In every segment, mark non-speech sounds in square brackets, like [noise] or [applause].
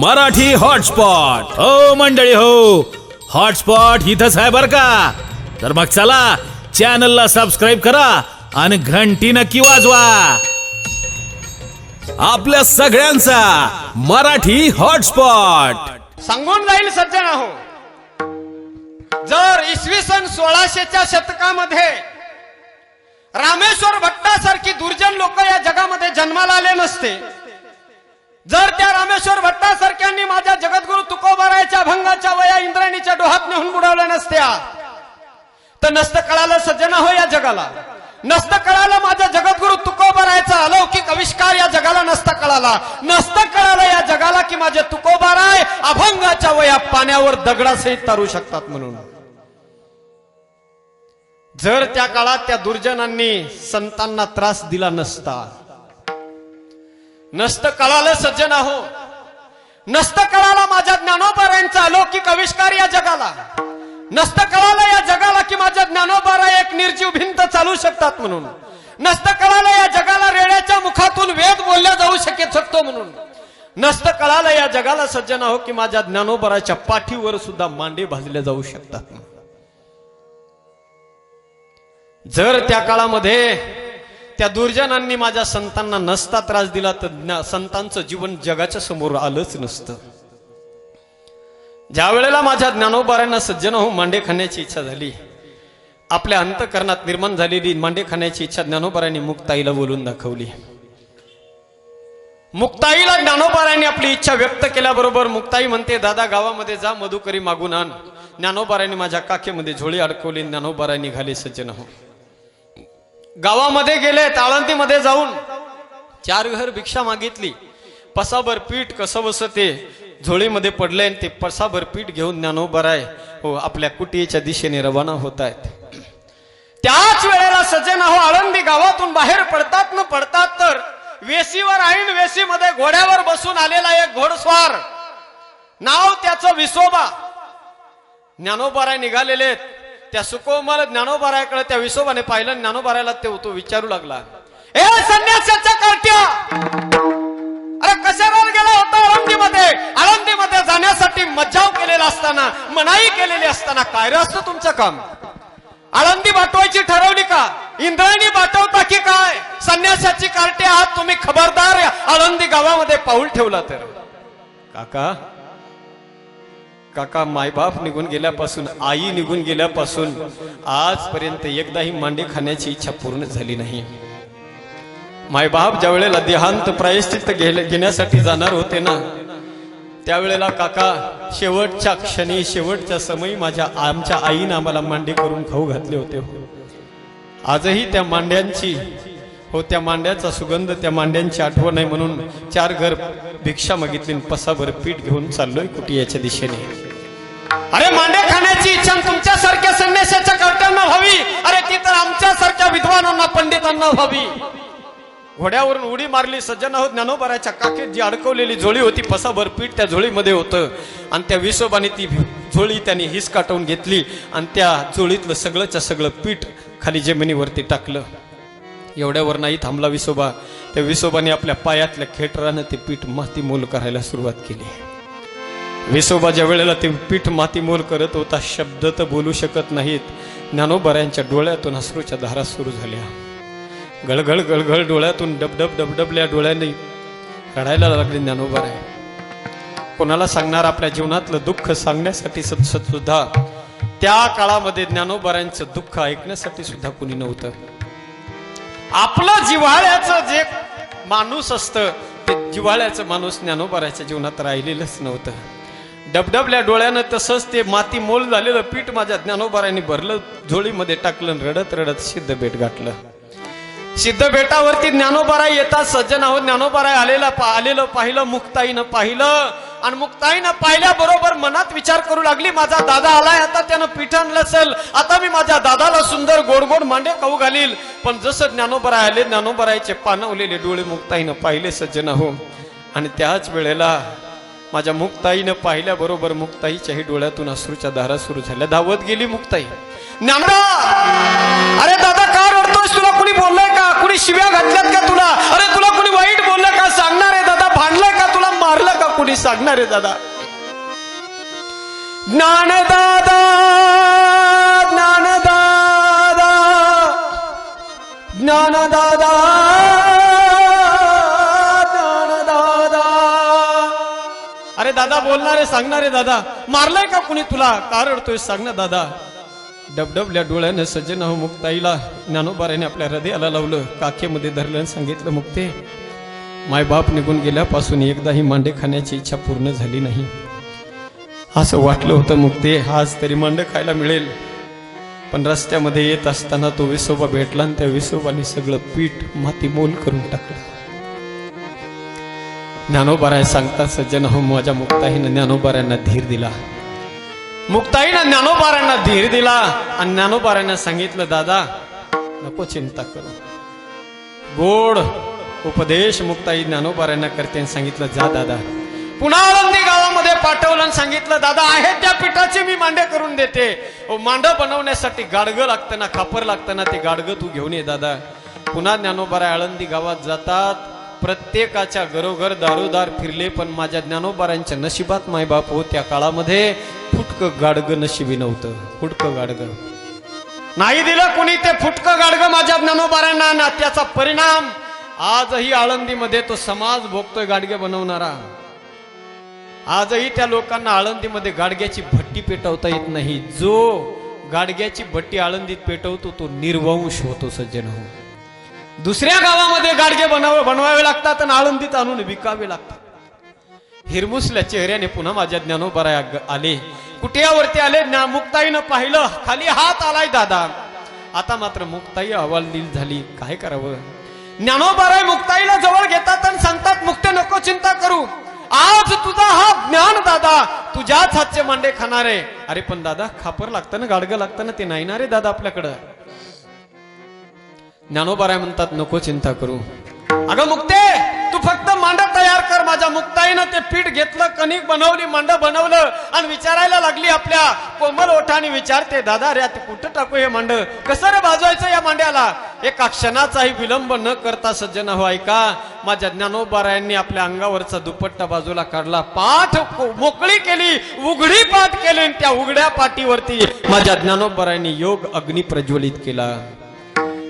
Marathi hotspot. हो मंडळी हो. हॉटस्पॉट इथंच आहे बर का? तर मग चला चॅनलला सबस्क्राईब करा आणि घंटी नक्की वाजवा. आपल्या सगळ्यांचा मराठी हॉटस्पॉट. सांगून जाईल सज्जन हो जर इसवी सन सोळाशेच्या शतकामध्ये रामेश्वर भट्टासारखी दुर्जन लोक या जगामध्ये जन्माला आले नसते जर त्या रामेश्वर भट्टासारख्यांनी माझ्या जगद्गुरु तुकोबारायच्या अभंगाच्या वया इंद्राणीच्या डोहात नेहून बुडवल्या नसत्या तर नसतं कळालं सज्जना हो या जगाला. नसतं कळालं माझ्या जगद्गुरु तुकोबारायचा अलौकिक आविष्कार या जगाला नसता कळाला. नसतं कळालं या जगाला की माझे तुकोबाराय अभंगाच्या वया पाण्यावर दगडासहित तारू शकतात म्हणून. जर त्या काळात त्या दुर्जनांनी संतांना त्रास दिला नसता नसतं कळालं सज्जन आहो. नसतं कळालं माझ्या ज्ञानोबारायांचा अलौकिक आविष्कार या जगाला. नसतं कळालं या जगाला की माझ्या ज्ञानोबारा एक निर्जीव भिंत चालू शकतात म्हणून. नसतं कळालं या जगाला रेड्याच्या मुखातून वेद बोलल्या जाऊ शकत शकतो म्हणून. नसतं कळालं या जगाला सज्जन आहो की माझ्या ज्ञानोबराच्या पाठीवर सुद्धा मांडे भाजले जाऊ शकतात जर त्या काळामध्ये त्या दुर्जनांनी माझ्या संतांना नसता त्रास दिला तर संतांचं जीवन जगाच्या समोर आलंच नसतं. ज्या वेळेला माझ्या ज्ञानोबारांना सज्जन हो मांडे खाण्याची इच्छा झाली आपल्या अंतकरणात निर्माण झालेली मांडे खाण्याची इच्छा ज्ञानोबारांनी मुक्ताईला बोलून दाखवली. मुक्ताईला ज्ञानोबारांनी आपली इच्छा व्यक्त केल्याबरोबर मुक्ताई म्हणते दादा गावामध्ये जा मधुकरी मागून आण. ज्ञानोबारांनी माझ्या काखेमध्ये झोळी अडकवली ज्ञानोबारा निघाले सज्जन हो गावामध्ये गेले ताळंतीमध्ये जाऊन. चार घर भिक्षा मागितली. पसाभर पीठ कसं बस ते झोळीमध्ये पडले आणि ते पसाभर पीठ घेऊन ज्ञानोबराय हो आपल्या कुटीच्या दिशेने रवाना होत आहेत. त्याच वेळेला सज्जन हो आळंदी गावातून बाहेर पडतात न पडतात तर वेसीवर आईन वेसीमध्ये घोड्यावर बसून आलेला एक घोडस्वार. नाव त्याचं विसोबा. ज्ञानोबराय निघालेले आहेत. त्या सुकोमल ज्ञानोबारायकडे त्या विसोबाने पाहिलं ज्ञानोबारायला ते तो विचारू लागला. ए संन्यासाचा कार्ट्या अरे कशाला गेला होता आळंदीमध्ये आळंदीमध्ये जाण्यासाठी मज्जाव केलेला असताना मनाई केलेली असताना काय असतं तुमचं काम? आळंदी बाटवायची ठरवली का? इंद्रायणी बाटवता की काय? संन्यासाची कार्टे आहात तुम्ही खबरदार या आळंदी गावामध्ये पाऊल ठेवला तर. काका काका मायबाप निघून गेल्यापासून आई निघून गेल्यापासून आजपर्यंत एकदाही मांडे खाण्याची इच्छा पूर्ण झाली नाही. मायबाप ज्या वेळेला देहांत प्रायश्चित घेण्यासाठी जाणार होते ना त्यावेळेला काका शेवटच्या क्षणी शेवटच्या समयी माझ्या आमच्या आईनं आम्हाला मांडे करून खाऊ घातले होते. आजही त्या मांड्यांची हो त्या मांड्याचा सुगंध त्या मांड्यांची आठवण आहे म्हणून चार घर भिक्षा मागितली आणि पसाभर पीठ घेऊन चाललोय कुटियाच्या दिशेने. अरे मांडे खाण्याची इच्छा तुमच्यासारख्या संन्यासाच्या कर्त्यांना व्हावी. अरे ती तर आमच्यासारख्या विद्वानांना पंडितांना व्हावी. घोड्यावरून उडी मारली सज्जन हो ज्ञानोबाराच्या काकेत जी अडकवलेली झोळी होती पसाभर पीठ त्या झोळीमध्ये होतं. आणि त्या विसोबाने ती झोळी त्यांनी हिस काटवून घेतली आणि त्या झोळीतलं सगळंच्या सगळं पीठ खाली जमिनीवरती टाकलं. एवढ्यावर नाही थांबला विसोबा. त्या विसोबाने आपल्या पायातल्या खेटरानं ते पीठ माती मोल करायला सुरुवात केली. विसोबा ज्या वेळेला ते पीठ माती मोल करत होता शब्द तर बोलू शकत नाहीत. ज्ञानोबऱ्यांच्या डोळ्यातून अश्रूच्या धारा सुरू झाल्या. गळगळ गळगळ डोळ्यातून डबडब डबडबल्या डोळ्याने रडायला लागले ज्ञानोबराय. कोणाला सांगणार आपल्या जीवनातलं दुःख सांगण्यासाठी सुद्धा त्या काळामध्ये ज्ञानोबऱ्यांचं दुःख ऐकण्यासाठी सुद्धा कुणी नव्हतं. आपलं जिव्हाळ्याचं जे माणूस असतं ते जिव्हाळ्याचं माणूस ज्ञानोबाराच्या जीवनात राहिलेलंच नव्हतं. डबडबल्या डोळ्यानं तसंच ते माती मोल झालेलं पीठ माझ्या ज्ञानोबारांनी भरलं झोळीमध्ये टाकलं रडत रडत सिद्ध भेट गाठलं. सिद्ध बेटावरती ज्ञानोबाराय येतात सज्जन आहोत. ज्ञानोबाराय आलेला आलेलं पाहिलं मुक्ताईनं पाहिलं. आणि मुक्ताईनं पाहिल्याबरोबर मनात विचार करू लागली माझा दादा आलाय आता त्यानं पीठ आणलं असेल. आता मी माझ्या दादाला सुंदर गोड गोड मांडे खाऊ घालील. पण जसं ज्ञानोबराय आले ज्ञानोबरायचे पानवलेले डोळे मुक्ताईनं पाहिले सज्जन हो आणि त्याच वेळेला माझ्या मुक्ताईनं पाहिल्याबरोबर मुक्ताईच्याही डोळ्यातून अश्रूच्या धारा सुरू झाल्या. धावत गेली मुक्ताई. ज्ञानोबा अरे दिवस तुला कुणी बोललंय का? कुणी शिव्या घातल्यात का तुला? अरे तुला कुणी वाईट बोललं का? सांगणार आहे दादा. भांडलंय का तुला? मारलं का कुणी? सांगणार आहे दादा. ज्ञानदादा ज्ञानदादा ज्ञान दादा अरे दादा बोलणारे सांगणारे दादा. मारलंय का कुणी तुला? का रडतोय सांग ना दादा. डबडबल्या डोळ्यानं सज्जन हो मुक्ताईला ज्ञानोबाराने आपल्या हृदयाला लावलं काखेमध्ये धरलं आणि सांगितलं मुक्ते मायबाप निघून गेल्यापासून एकदाही मांडे खाण्याची इच्छा पूर्ण झाली नाही. असं वाटलं होतं मुक्ते आज तरी मांडे खायला मिळेल. पण रस्त्यामध्ये येत असताना तो विसोबा भेटला आणि त्या विसोबाने सगळं पीठ माती मोल करून टाकलं. ज्ञानोबाराय सांगता सज्जन हो माझ्या मुक्ताईनं ज्ञानोबाऱ्यांना धीर दिला. मुक्ताईनं ज्ञानोबारायांना धीर दिला आणि ज्ञानोबारायांना सांगितलं दादा नको चिंता करू. गोड उपदेश मुक्ताई ज्ञानोबारायांना करते आणि सांगितलं जा दादा. पुन्हा आळंदी गावामध्ये पाठवलं आणि सांगितलं दादा आहे त्या पिठाचे मी मांडे करून देते. मांड बनवण्यासाठी गाडगं लागतं ना खापर लागतं ना ते गाडगं तू घेऊन ये दादा. पुन्हा ज्ञानोबारा आळंदी गावात जातात. प्रत्येकाच्या घरोघर दारोदार फिरले पण माझ्या ज्ञानोबारांच्या नशिबात मायबाप हो त्या काळामध्ये. फुटकं गाडगं नशिबी नव्हतं. फुटकं गाडगं. नाही दिलं कुणी ते फुटकं गाडगं माझ्या ज्ञानोबाऱ्यांना ना त्याचा परिणाम आजही आळंदीमध्ये तो समाज भोगतोय गाडगे बनवणारा. आजही त्या लोकांना आळंदीमध्ये गाडग्याची भट्टी पेटवता येत नाही. जो गाडग्याची भट्टी आळंदीत पेटवतो तो निर्वंश होतो सज्जन हो. दुसऱ्या गावामध्ये गाडगे बनव बनवावे लागतात आणि आळंदीत आणून विकावे लागतात. हिरमुसल्या चेहऱ्याने पुन्हा माझ्या ज्ञानोबरा आले. कुटियावरती आले? ना मुक्ताईनं पाहिलं. खाली हात आलाय दादा. आता मात्र मुक्ताई अहवालदिल झाली. काय करावं? ज्ञानोबाराय मुक्ताईला जवळ घेतात आणि सांगतात मुक्ते नको चिंता करू. आज तुझा हा ज्ञान दादा तुझ्याच हातचे मांडे खाणार आहे. अरे पण दादा खापर लागतं ना गाडगं लागतं ना ते नाही ना रे दादा आपल्याकडं. ज्ञानोबाराय म्हणतात नको चिंता करू. अगं मुक्ते! तू फक्त मांड तयार कर. माझ्या मुक्ताईनं ते पीठ घेतलं कणिक बनवली मांड बनवलं आणि विचारायला लागली आपल्या कोमल ओठाने विचारते दादा रे आता कुठं टाकू हे मांड? कसं रे भाजवायचं या मांड्याला? एका क्षणाचाही विलंब न करता सज्जन हो ऐका माझ्या ज्ञानोबारायांनी आपल्या अंगावरचा दुपट्टा बाजूला काढला पाठ मोकळी केली उघडी पाठ केली त्या उघड्या पाठीवरती माझ्या ज्ञानोबारायांनी योग अग्नी प्रज्वलित केला.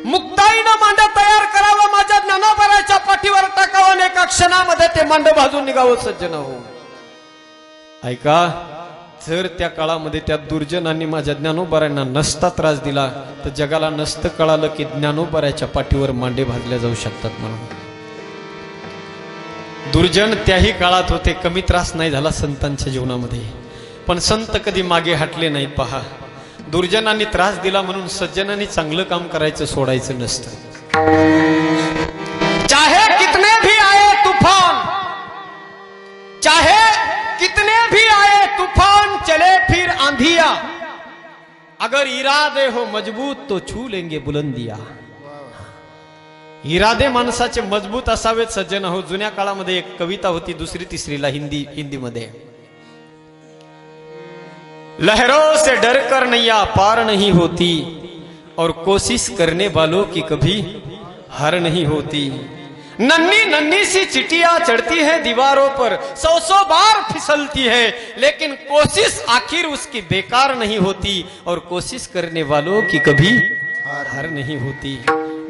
मुक्ताईनं मांड तयार करावं माझ्या ज्ञानोबराच्या पाठीवर टाकावं आणि एका क्षणामध्ये ते मांड भाजून निघावं सज्जन हो. ऐका जर त्या काळामध्ये त्या दुर्जनांनी माझ्या ज्ञानोबऱ्यांना नसता त्रास दिला तर जगाला नसतं कळालं की ज्ञानोबऱ्याच्या पाठीवर मांडे भाजले जाऊ शकतात म्हणून. दुर्जन त्याही काळात होते कमी त्रास नाही झाला संतांच्या जीवनामध्ये. पण संत कधी मागे हटले नाहीत पहा. दुर्जनांनी त्रास दिला म्हणून सज्जनांनी चांगलं काम करायचं सोडायचं नसतं. फिर अगर इरादे हो मज़बूत तो छू लेंगे बुलंदिया। इरादे माणसाचे मज़बूत असावेत, सज्जन हो जुन्या काळामध्ये एक कविता होती, दुसरी, तिसरीला हिंदी, हिंदीमध्ये. लहरों से डर कर नैया, पार नहीं होती. और कोशिश करने वालों की कभी हार नहीं होती. नन्ही नन्ही सी चिटिया चढ़ती है दीवारों पर सौ सौ बार फिसलती है, लेकिन कोशिश आखिर उसकी बेकार नहीं होती और कोशिश करने वालों की कभी हार हार नहीं होती।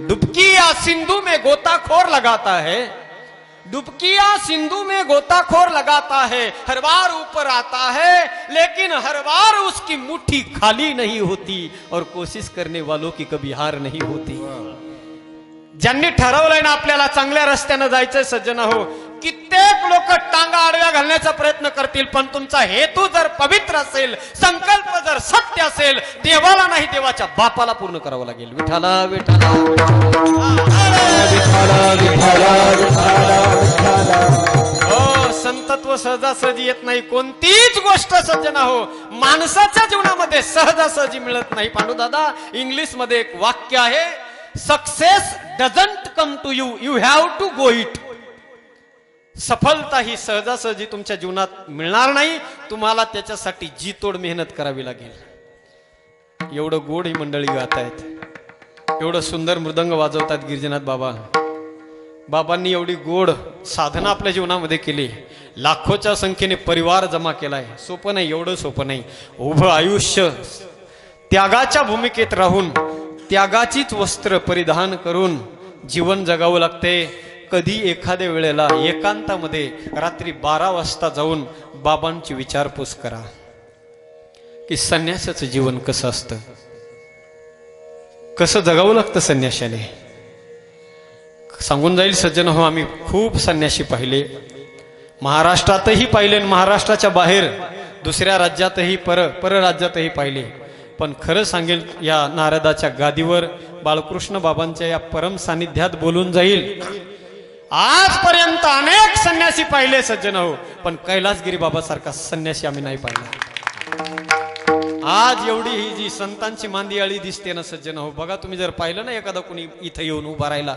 डुबकी या सिंधु में गोताखोर लगाता है डुबकिया सिंधु में गोताखोर लगाता है, हर बार ऊपर आता है, लेकिन हर बार उसकी मुट्ठी खाली नहीं होती और कोशिश करने वालों की कभी हार नहीं होती। ज्यांनी ठरवलंय ना आपल्याला चांगल्या रस्त्यानं जायचंय सज्जन हो कित्येक लोक टांगा आडव्या घालण्याचा प्रयत्न करतील पण तुमचा हेतू जर पवित्र असेल संकल्प जर सत्य असेल देवाला नाही देवाच्या बापाला पूर्ण करावं लागेल. विठाला विठाला हो संतत्व सहजासहजी येत नाही. कोणतीच गोष्ट सज्जन हो माणसाच्या जीवनामध्ये सहजासहजी मिळत नाही. पांडू दादा इंग्लिशमध्ये एक वाक्य आहे success doesn't come to you you have to go it सफलता ही सहजासहजी तुमच्या जीवनात मिळणार नाही तुम्हाला त्याच्यासाठी जी तोड मेहनत करावी लागेल. एवढं गोड ही मंडळी गात आहेत एवढं सुंदर मृदंग वाजवतात गिरिजनाथ बाबा. बाबांनी एवढी गोड साधना आपल्या जीवनामध्ये केली. लाखोच्या संख्येने परिवार जमा केलाय. सोपं नाही एवढं सोपं नाही. उभं आयुष्य त्यागाच्या भूमिकेत राहून त्यागाचीच वस्त्र परिधान करून जीवन जगावं लागते. कधी एखाद्या वेळेला एकांतामध्ये रात्री बारा वाजता जाऊन बाबांची विचारपूस करा. की संन्यासाचं जीवन कसं असतं? कसं जगावं लागतं संन्याशाने? सांगून जाईल सज्जन हो आम्ही खूप संन्याशी पाहिले. महाराष्ट्रातही पाहिले आणि महाराष्ट्राच्या बाहेर दुसऱ्या राज्यातही पर परराज्यातही पाहिले. पण खरं सांगेल या नारदाच्या गादीवर बाळकृष्ण बाबांच्या या परम सानिध्यात बोलून जाईल. आजपर्यंत अनेक संन्यासी पाहिले सज्जन हो पण कैलासगिरी बाबासारखा संन्यासी आम्ही नाही पाहिला. आज एवढी ही जी संतांची मांदी अळी दिसते ना सज्जन हो बघा तुम्ही जर पाहिलं ना एखादा कुणी इथं येऊन उभा राहिला.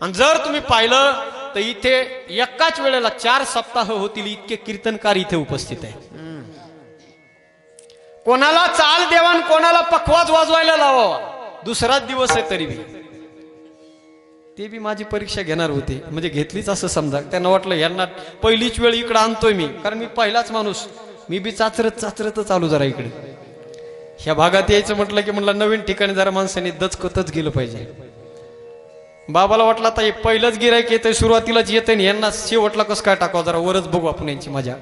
आणि जर तुम्ही पाहिलं तर इथे एकाच वेळेला चार सप्ताह होतील इतके कीर्तनकार इथे उपस्थित आहे. कोणाला चाल देवान कोणाला पखवाज वाजवायला लावावा. दुसराच दिवस आहे तरी बी. ते बी माझी परीक्षा घेणार होते. म्हणजे घेतलीच असं समजा. त्यांना वाटलं यांना पहिलीच वेळ इकडं आणतोय मी. कारण मी पहिलाच माणूस. मी बी चाचरत चाचरत चालू जरा इकडे. ह्या भागात यायचं म्हटलं की म्हटलं नवीन ठिकाणी जरा माणसाने दचकतच गेलं पाहिजे. बाबाला वाटलं आता हे पहिलंच गिरायक येतंय सुरुवातीलाच येतंय आणि यांना शेवटला कसं काय टाकावं? जरा वरच बघू आपण यांची मजा.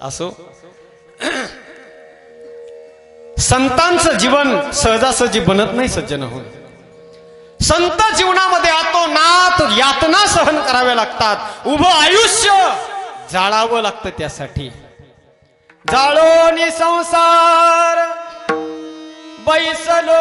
असो. संतांचं जीवन सहजासहजी बनत नाही सज्जन होऊन संत जीवनामध्ये आतो नात यातना सहन कराव्या लागतात. उभं आयुष्य जाळावं लागतं त्यासाठी. जाळोनी संसार बैसलो.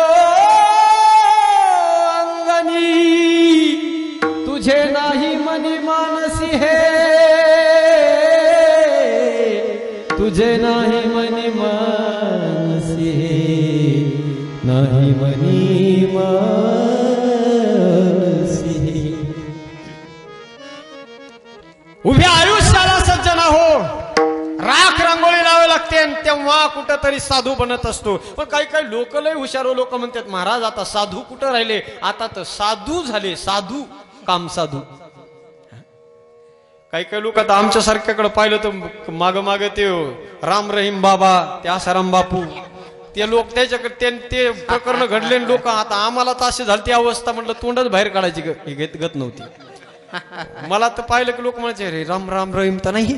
नाही मनी मानसी. उभ्या आयुष्याला सज्जना हो राख रांगोळी लावावी लागते तेव्हा कुठं तरी साधू बनत असतो. पण काही काही लोक लय हुशारो हो, लोक म्हणतात महाराज आता साधू कुठं राहिले? आता तर साधू झाले साधू काम साधू. काही काही लोक आता आमच्या सारख्याकडे पाहिलं तर माग माग ते राम रहीम बाबा ते आसाराम बापू. ते लोक त्याच्याकडे ते- ते प्रकरण घडले लोक आता आम्हाला तर अशी झाली ती अवस्था म्हटलं तोंडच बाहेर काढायची ग- घेत गत नव्हती. मला तर पाहिलं की लोक म्हणायचे अरे राम राम रहीम तर नाही.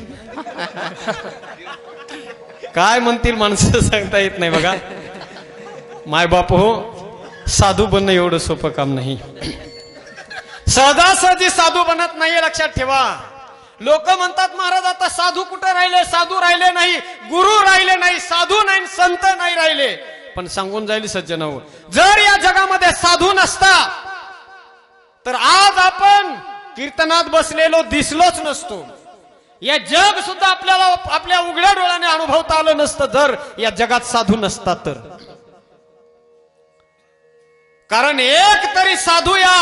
काय म्हणतील माणसं [laughs] सांगता येत नाही बघा. माय बाप हो साधू बनणं एवढं सोपं काम नाही. सहजासहजी साधू बनत नाही लक्षात ठेवा. लोक म्हणतात महाराज आता साधू कुठे राहिले? साधू राहिले नाही. गुरु राहिले नाही. साधू नाही संत नाही राहिले. पण सांगून जाईल सज्जन जर या जगामध्ये साधू नसता तर आज आपण कीर्तनात बसलेलो दिसलोच नसतो. या जग सुद्धा आपल्याला आपल्या उघड्या डोळ्याने अनुभवता आलं नसतं जर या जगात साधू नसता तर. कारण एक तरी साधू या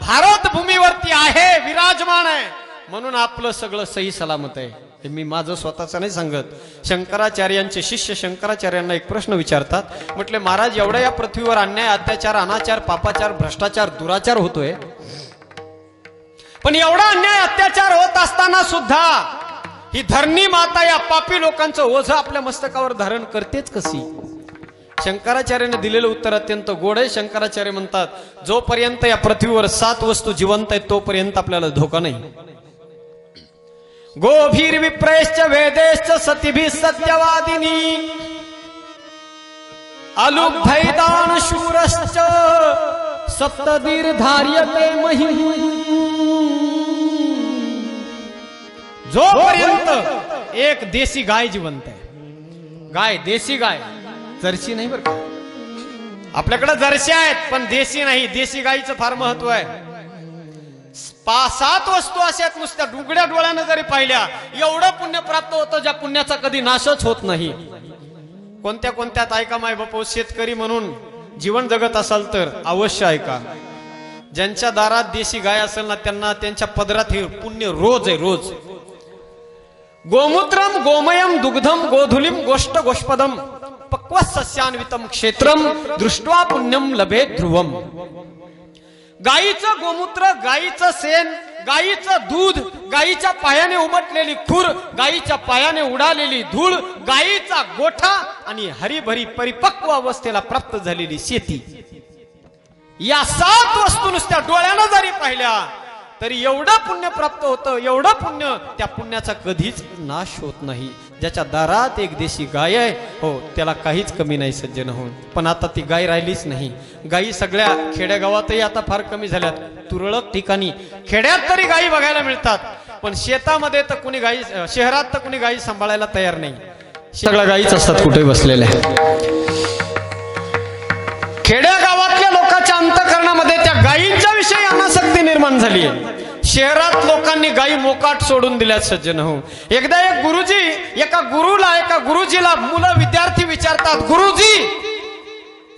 भारत भूमीवरती आहे विराजमान आहे. म्हणून आपलं सगळं सही सलामत आहे. हे मी माझं स्वतःच नाही सांगत. शंकराचार्यांचे शिष्य शंकराचार्यांना एक प्रश्न विचारतात. म्हटले महाराज एवढ्या या पृथ्वीवर अन्याय अत्याचार अनाचार पापाचार भ्रष्टाचार दुराचार होतोय? पण एवढा अन्याय अत्याचार होत असताना सुद्धा ही धरणी माता या पापी लोकांचं ओझ आपल्या मस्तकावर धारण करतेच कशी? शंकराचार्याने दिलेलं उत्तर अत्यंत गोड आहे. शंकराचार्य म्हणतात जोपर्यंत या पृथ्वीवर सात वस्तू जिवंत आहेत तोपर्यंत आपल्याला धोका नाही. गोभीर विप्रयश्च वेदेश्च सतीभी सत्यवादिनी। अलुब्धैदान शूरश्च सप्तदीर धार्यते जोपर्यंत एक देशी गाय जिवंत आहे गाय देशी गाय जर्सी नाही बरं का? आपल्याकडे जर्सी आहेत पण देशी नाही देशी गायीचं फार महत्त्व आहे. पाच सात वस्तू अशा आहेत नुसत्या डुगड्या डोळ्यानं जरी पाहिल्या एवढं पुण्य प्राप्त होतं ज्या पुण्याचा कधी नाशच होत नाही. कोणत्या कोणत्यात ऐका माय बापू शेतकरी म्हणून जीवन जगत असाल तर अवश्य ऐका. ज्यांच्या दारात देशी गाय असेल ना त्यांना त्यांच्या पदरात हे पुण्य रोज आहे रोज. गोमूत्रम गोमयम दुग्धम गोधुलीम गोष्ट गोष्पदम पक्व सस्यान्वितम क्षेत्रम दृष्ट्वा पुण्यम लभे ध्रुवम. गाईचं गोमूत्र गाईचं शेण गाईचं दूध गाईच्या पायाने उमटलेली खूर गाईच्या पायाने उडालेली धूळ गाईचा गोठा आणि हरीभरी परिपक्व अवस्थेला प्राप्त झालेली शेती. या सात वस्तू नुसत्या डोळ्यानं जरी पाहिल्या तरी एवढं पुण्य प्राप्त होतं एवढं पुण्य त्या पुण्याचा कधीच नाश होत नाही. ज्याच्या दारात एक देशी गाय आहे हो त्याला काहीच कमी नाही सज्जन होऊन. पण आता ती गाय राहिलीच नाही. गायी सगळ्या खेड्यागावातही आता फार कमी झाल्यात. तुरळक ठिकाणी खेड्यात तरी गायी बघायला मिळतात. पण शेतामध्ये तर कुणी गायी शहरात तर कुणी गायी सांभाळायला तयार नाही. सगळ्या गायीच असतात कुठे बसलेल्या. खेड्या गावातल्या लोकांच्या अंतकरणामध्ये त्या गायींच्या विषयी अनासक्ती निर्माण झाली आहे. शहरात लोकांनी गायी मोकाट सोडून दिल्यात सज्जन हो. एकदा एक गुरुजी, एका गुरुला, एका गुरुजीला मुलं, विद्यार्थी विचारतात, गुरुजी,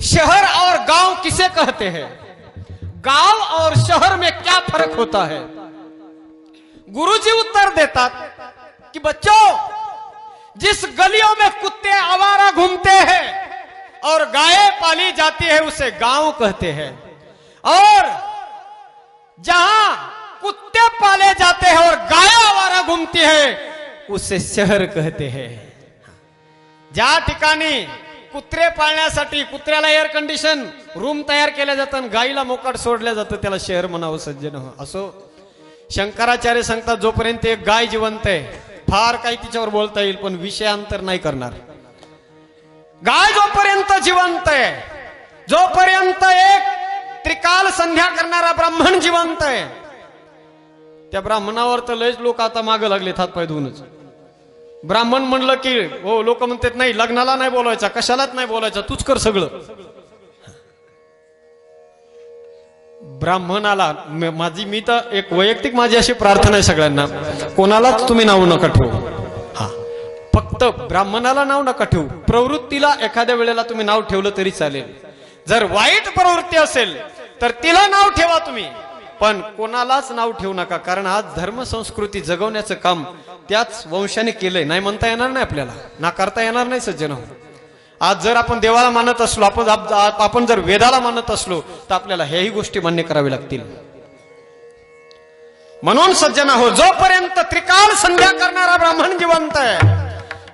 शहर और गाँव किसे कहते हैं? गाँव और शहर में क्या फ़र्क होता है? गुरुजी उत्तर देतात कि, बच्चों, जिस गलियों में कुत्ते आवारा घूमते हैं और गायें पाली जाती है, उसे गाँव कहते हैं। और जहाँ कुत्ते पाले जाते हैं और गाय आवारा घूमती है। उसे शहर कहते हैं। ज्या ठिकाणी कुत्रे पाळण्यासाठी कुत्र्याला एअर कंडिशन रूम तयार केल्या जातात आणि गाईला मोकाट सोडल्या जातं त्याला शहर म्हणावं सज्जन हो. असो शंकराचार्य सांगतात जोपर्यंत एक गाय जिवंत आहे फार काही तिच्यावर बोलता येईल पण विषयांतर नाही करणार. गाय जोपर्यंत जिवंत आहे जोपर्यंत एक त्रिकाल संध्या करणारा ब्राह्मण जिवंत आहे त्या ब्राह्मणावर तर लयच लोक आता मागं लागलेत हातपाय धुवूनच. ब्राह्मण म्हणलं की हो लोक म्हणतात नाही लग्नाला नाही बोलायचा कशालाच नाही बोलायचा तूच कर सगळं. ब्राह्मणाला माझी मी तर एक वैयक्तिक माझी अशी प्रार्थना आहे सगळ्यांना. कोणालाच तुम्ही नाव नका ठेवू. हा. फक्त ब्राह्मणाला नाव नका ठेवू. प्रवृत्तीला एखाद्या वेळेला तुम्ही नाव ठेवलं तरी चालेल. जर वाईट प्रवृत्ती असेल तर तिला नाव ठेवा तुम्ही. पण कोणालाच नाव ठेवू नका कारण आज धर्म संस्कृती जगवण्याचं काम त्याच वंशाने केलंय. नाही म्हणता येणार नाही आपल्याला. नाकारता येणार नाही सज्जन. आज जर आपण देवाला मानत असलो आपण आप- आपण जर वेदाला मानत असलो तर आपल्याला ह्याही गोष्टी मान्य कराव्या लागतील. म्हणून सज्जन हो जोपर्यंत त्रिकाल संध्या करणारा ब्राह्मण जिवंत आहे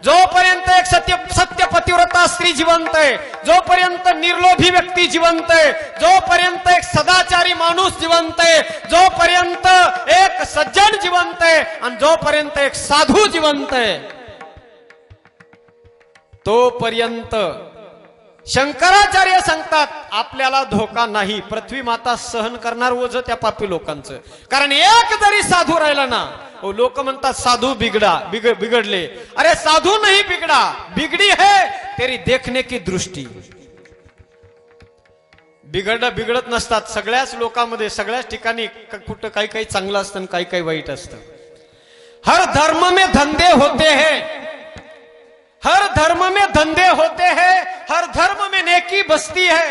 जोपर्यंत एक सत्य सत्य पतिव्रता स्त्री जिवंत आहे जोपर्यंत निर्लोभी व्यक्ती जिवंत आहे जोपर्यंत एक सदाचारी माणूस जिवंत आहे जोपर्यंत एक सज्जन जिवंत आहे आणि जोपर्यंत एक साधू जिवंत आहे तोपर्यंत शंकराचार्य सांगतात आपल्याला धोका नाही पृथ्वी माता सहन करणार ओझ त्या पापी लोकांचं. कारण एक जरी साधू राहिला ना हो लोक म्हणतात साधू बिगडा बिग बिघडले. अरे साधू नाही बिगडा बिगडी है तेरी देखने की दृष्टी. बिघड बिघडत नसतात सगळ्याच लोकांमध्ये सगळ्याच ठिकाणी कुठं काही काही चांगलं असतं आणि काही काही वाईट असतं. हर धर्म में धंदे होते हैं. हर धर्म में धंदे होते हैं हर धर्म में नेकी बसती है।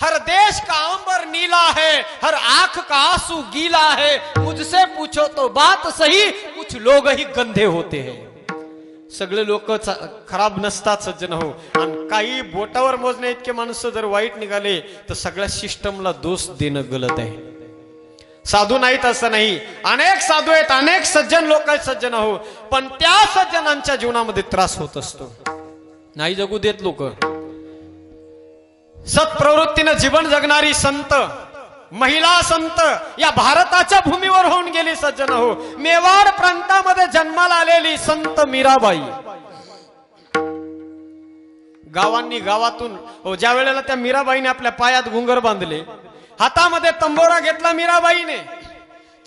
हर देश का अंबर नीला है हर आंख का आंसू गीला है। मुझसे पूछो तो बात सही कुछ लोग ही गंधे होते हैं। सगळे लोक खराब नसतात सज्जन हो। आणि काही बोटावर मोजणे इतके माणसं जर वाईट निघाले तर सगळ्या सिस्टमला दोष देणं गलत आहे. साधू नाहीत असं नाही. अनेक साधू आहेत अनेक सज्जन लोक आहेत सज्जन हो. पण त्या सज्जनांच्या जीवनामध्ये त्रास होत असतो. नाही जगू देत लोक. सत्प्रवृत्तीनं जीवन जगणारी संत महिला संत या भारताच्या भूमीवर होऊन गेली सज्जन हो. मेवाड प्रांतामध्ये जन्माला आलेली संत मीराबाई. गावांनी गावातून हो ज्या वेळेला त्या मीराबाईने आपल्या पायात घुंगर बांधले हातामध्ये तंबोरा घेतला मीराबाईने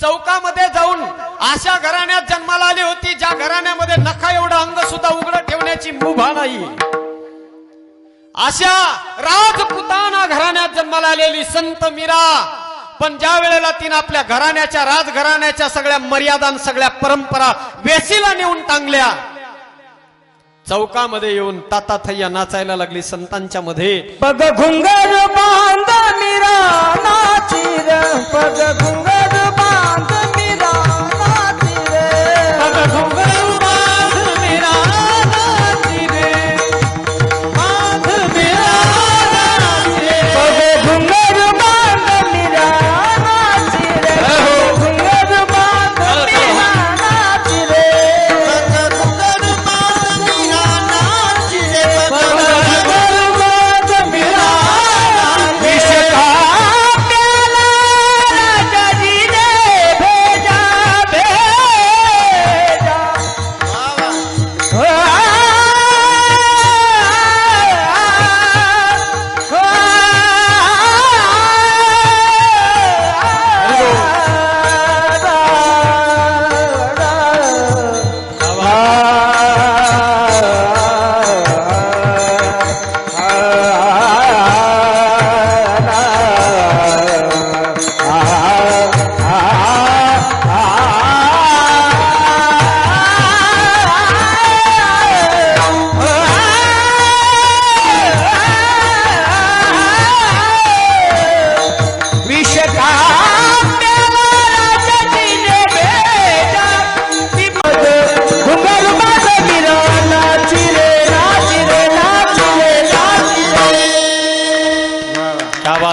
चौकामध्ये जाऊन अशा घराण्यात जन्माला आली होती ज्या घराण्यामध्ये नखा एवढं अंग सुद्धा उघड ठेवण्याची मुभा नाही. अशा राजपुताना घराण्यात जन्माला आलेली संत मीरा पण ज्या वेळेला तिने आपल्या घराण्याच्या राजघराण्याच्या सगळ्या मर्यादा सगळ्या परंपरा वेसीला नेऊन टांगल्या चौकामध्ये येऊन ताता थैया नाचायला लागली संतांच्या मध्ये. पग घुंगर बांध मीरा नाची पग घुंगर